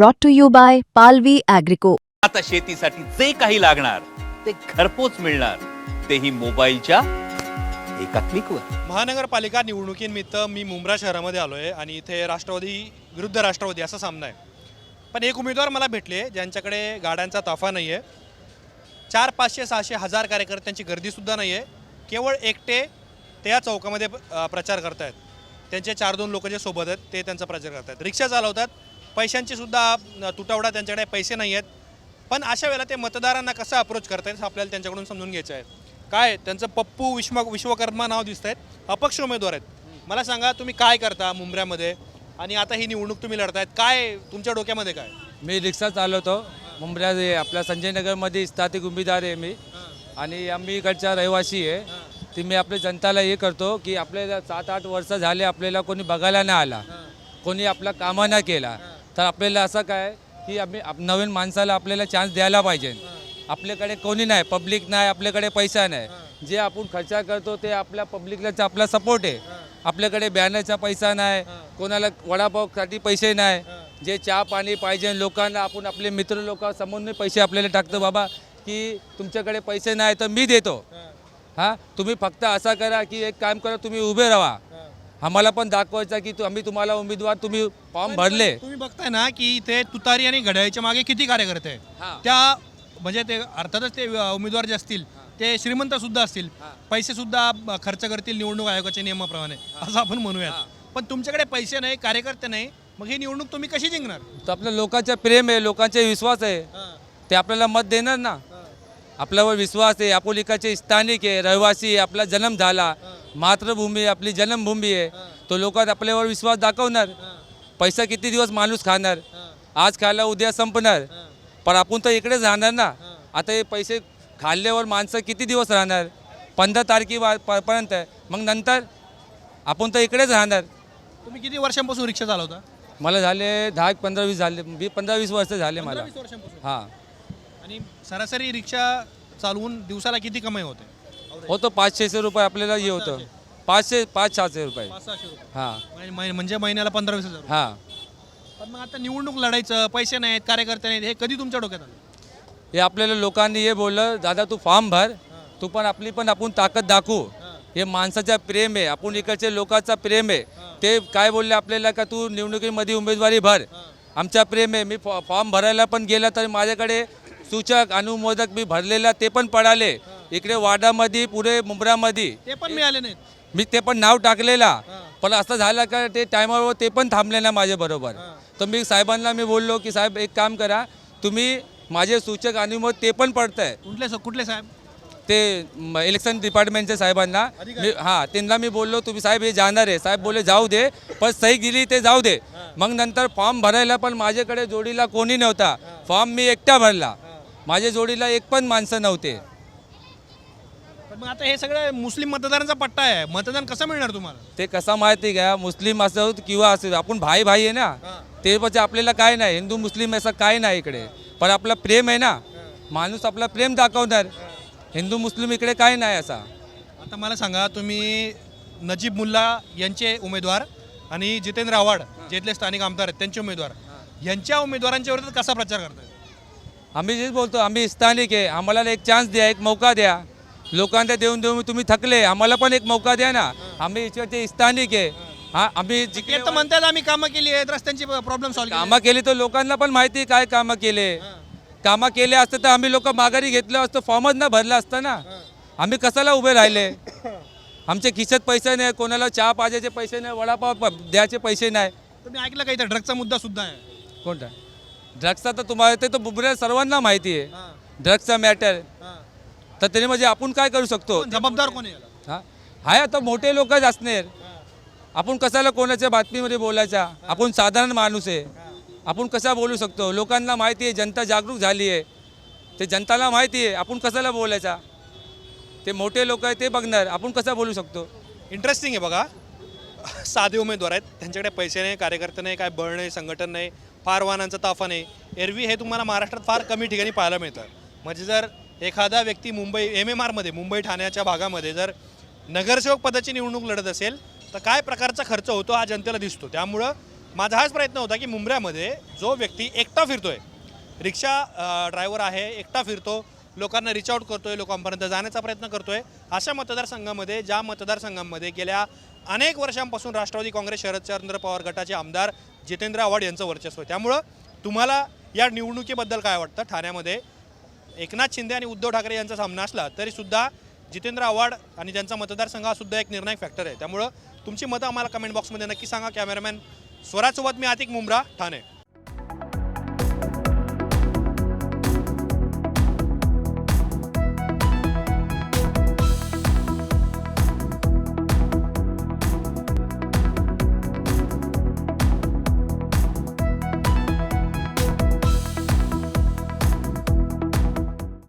brought to you by Palvi Agrico. आता शेतीसाठी जे काही लागणार ते घरपोच मिळणार. तेही मोबाईलच्या एका क्लिकवर. महानगरपालिका निवडणुकीनिमित्त मी मुंब्रा शहरामध्ये आलो आहे आणि इथे राष्ट्रवादी विरुद्ध राष्ट्रवादी असा सामना आहे. पण एक उमेदवार मला भेटले ज्यांच्याकडे गाड्यांचा ताफा नाही आहे चार पाचशे सहाशे हजार कार्यकर्त्यांची गर्दीसुद्धा नाही आहे केवळ एकटे ते या चौकामध्ये अ, प्रचार करतायत. त्यांचे चार दोन लोक जे सोबत आहेत ते त्यांचा प्रचार करतात रिक्षा चालवतात पैशांची सुद्धा तुटवडा त्यांच्याकडे पैसे नाही आहेत. पण अशा वेळेला ते मतदारांना कसं अप्रोच करता हे आपल्याला त्यांच्याकडून समजून घ्यायचं आहे. काय त्यांचं पप्पू विश्व विश्वकर्मा नाव दिसत आहेत अपक्ष उमेदवार आहेत. मला सांगा तुम्ही काय करता मुंबऱ्यामध्ये आणि आता ही निवडणूक तुम्ही लढतायत काय तुमच्या डोक्यामध्ये काय? मी रिक्षा चालवतो. मुंबऱ्या आपल्या संजयनगरमध्ये स्थानिक उमेदवार आहे मी. आणि आम्ही इकडच्या रहिवासी आहे. ती मी आपल्या जनताला हे करतो की आपल्याला सात आठ वर्ष झाले आपल्याला कोणी बघायला नाही आला. कोणी आपला कामं नाही केला. तर आपल्याला असं काय की आम्ही आप- नवीन माणसाला आपल्याला चान्स द्यायला पाहिजे. आपल्याकडे कोणी नाही पब्लिक नाही आपल्याकडे पैसा नाही. जे आपण खर्च करतो ते आपल्या पब्लिकला आपला सपोर्ट आहे. आपल्याकडे बॅनरचा पैसा नाही कोणाला वडापावसाठी पैसे नाही. जे चहा पाणी पाहिजे लोकांना आपण आपले मित्र लोक समोर पैसे आपल्याला टाकतो बाबा की तुमच्याकडे पैसे नाही तर मी देतो. हां तुम्ही फक्त असा करा की एक काम करा तुम्ही उभे राहा. आम्हाला पण दाखवायचं की तू आम्ही तुम्हाला उमेदवार तुम्ही फॉर्म भरले. तुम्ही बघताय ना की इथे तुतारी आणि घड्याळीच्या मागे किती कार्यकर्ते आहेत? हां. त्या म्हणजे ते अर्थातच ते उमेदवार जे असतील ते श्रीमंत सुद्धा असतील. पैसे सुद्धा खर्च करतील निवडणूक आयोगाच्या नियमाप्रमाणे. असं आपण म्हणूयात. पण तुमच्याकडे पैसे नाही कार्यकर्ते नाही मग ही निवडणूक तुम्ही कशी जिंकणार? तर आपल्या लोकांचा प्रेम आहे लोकांचा विश्वास आहे. ते आपल्याला मत देणार ना. आपल्यावर विश्वास आहे आपुलिकाचे स्थानिक आहे रहिवासी आपला जन्म झाला. मातृभूमी आपली जन्मभूमी आहे. तो लोकात आपल्यावर विश्वास दाखवणार. पैसा किती दिवस माणूस खाणार? आज खायला उद्या संपणार. पण आपण तर इकडेच राहणार ना. आता हे पैसे खाल्ल्यावर माणसं किती दिवस राहणार? पंधरा तारखे पर्यंत आहे. मग नंतर आपण तर इकडेच राहणार. तुम्ही किती वर्षांपासून रिक्षा चालवता? मला झाले दहा पंधरा वीस झाले. पंधरा वीस वर्ष झाले मला. हां. आणि सरासरी रिक्षा चालवून दिवसाला किती कमाई होते? होतो पाचशेशे रुपये आपल्याला हे होतं. पाचशे पाच सहाशे रुपये. पाच सहाशे रुपये. हां. म्हणजे महि- म्हणजे महिन्याला पंधरा वीस हजार. हां. पण मग आता निवडणूक लढायचं पैसे नाहीत कार्यकर्ते नाहीत हे कधी तुमच्या डोक्यात आलं? हे आपल्याला लोकांनी हे बोललं दादा तू फॉर्म भर. तू पण आपली पण आपण ताकद दाखवू. हे. माणसाचा प्रेम आहे. आपण इकडच्या लोकांचा प्रेम आहे. ते काय बोलले आपल्याला का तू निवडणुकीमध्ये उमेदवारी भर. आमचा प्रेम आहे. मी फॉ- फॉर्म भरायला पण गेला तर माझ्याकडे सूचक अनुमोदक मी भरलेला ते पण पडाले इकडे वाडामध्ये पुढे मुंब्रामध्ये. ते पण मिळाले नाहीत. मी ते पण नाव टाकलेला. पण असं झालं का ते टायमावर ते पण थांबले ना माझ्या बरोबर. तर मी साहेबांना मी बोललो की साहेब एक काम करा. तुम्ही माझे सूचक अनुमोद ते पण पडत आहे कुठले कुठले साहेब? ते म, इलेक्शन डिपार्टमेंटच्या साहेबांना. मी हां त्यांना मी बोललो तुम्ही साहेब हे जाणार आहे. साहेब बोले जाऊ दे पण सही दिली ते जाऊ दे. मग नंतर फॉर्म भरायला पण माझ्याकडे जोडीला कोणी नव्हता. फॉर्म मी एकटा भरला. माझ्या जोडीला एक पण माणसं नव्हते. मग आता हे सगळं मुस्लिम मतदारांचा पट्टा आहे. मतदान कसं मिळणार तुम्हाला? ते कसं माहिती का? मुस्लिम असो किंवा असो आपण भाई भाई आहे ना ते म्हणजे आपल्याला काय नाही. हिंदू मुस्लिम असं काय नाही इकडे. पण आपला प्रेम आहे ना माणूस आपला प्रेम दाखवणार. हिंदू मुस्लिम इकडे काय नाही असा. आता मला सांगा तुम्ही नजीब मुल्ला यांचे उमेदवार आणि जितेंद्र आव्हाड जे इथले स्थानिक आमदार आहेत त्यांचे उमेदवार. यांच्या उमेदवारांच्या विरोधात कसा प्रचार करताय? आम्ही जेच बोलतो आम्ही स्थानिक आहे. आम्हाला एक चान्स द्या एक मौका द्या. लोकांना देऊन देऊन तुम्ही थकले. आम्हाला पण एक मौका द्या ना. आम्ही इकडचे स्थानिक आहे. हा आम्ही जिकडे तर म्हणतात आम्ही कामं केली आहेत रस्त्यांची प्रॉब्लेम सॉल्व्ह कामं केली तर लोकांना पण माहिती काय कामं केले. कामं केले असते तर आम्ही लोक माघारी घेतलं असतं फॉर्मच ना भरला असता ना. आम्ही कशाला उभे राहिले? आमच्या खिशात पैसे नाही कोणाला चहा पाजायचे पैसे नाही वडापाव द्यायचे पैसे नाही. तुम्ही ऐकलं का इथं? ड्रगचा मुद्दा सुद्धा आहे. कोणता? ड्रग्सचा तर तुम्हाला ते तर बुबऱ्या सर्वांना माहिती आहे. ड्रग्सचा मॅटर तर त्याने म्हणजे आपण काय करू शकतो? जबाबदार कोण? हा? हाय आता मोठे लोकच असणार. आपण कशाला कोणाच्या बातमीमध्ये बोलायचा? आपण साधारण माणूस आहे. आपण कसा बोलू शकतो? लोकांना माहिती आहे जनता जागरूक झाली आहे. ते जनताला माहिती आहे आपण कशाला बोलायचा? ते मोठे लोक आहे ते बघणार. आपण कसा बोलू शकतो? इंटरेस्टिंग आहे बघा. साधे उमेदवार आहेत. त्यांच्याकडे पैसे नाही कार्यकर्ते नाही काय बळ नाही संघटन नाही फार वाहनांचा ताफा नाही. एरवी हे तुम्हाला महाराष्ट्रात फार कमी ठिकाणी पाहायला मिळतं. म्हणजे जर एखादा व्यक्ती मुंबई एम एम आरमध्ये मुंबई ठाण्याच्या भागामध्ये जर नगरसेवक पदाची निवडणूक लढत असेल तर काय प्रकारचा खर्च होतो हा जनतेला दिसतो. त्यामुळं माझा हाच प्रयत्न होता की मुंबऱ्यामध्ये जो व्यक्ती एकटा फिरतोय रिक्षा ड्रायव्हर आहे एकटा फिरतो लोकांना रिच आउट करतोय लोकांपर्यंत जाण्याचा प्रयत्न करतोय अशा मतदारसंघामध्ये ज्या मतदारसंघामध्ये गेल्या अनेक वर्षांपासून राष्ट्रवादी काँग्रेस शरदचंद्र पवार गटाचे आमदार जितेंद्र आव्हाड यांचं वर्चस्व आहे. त्यामुळं तुम्हाला या निवडणुकीबद्दल काय वाटतं? ठाण्यामध्ये एकनाथ शिंदे आणि उद्धव ठाकरे यांचा सामना असला तरी सुद्धा जितेंद्र आव्हाड आणि त्यांचा मतदारसंघ हा सुद्धा एक निर्णायक फॅक्टर आहे. त्यामुळं तुमची मतं आम्हाला कमेंट बॉक्समध्ये नक्की सांगा. कॅमेरामॅन स्वराजसोबत मी आतिक मुंब्रा ठाणे.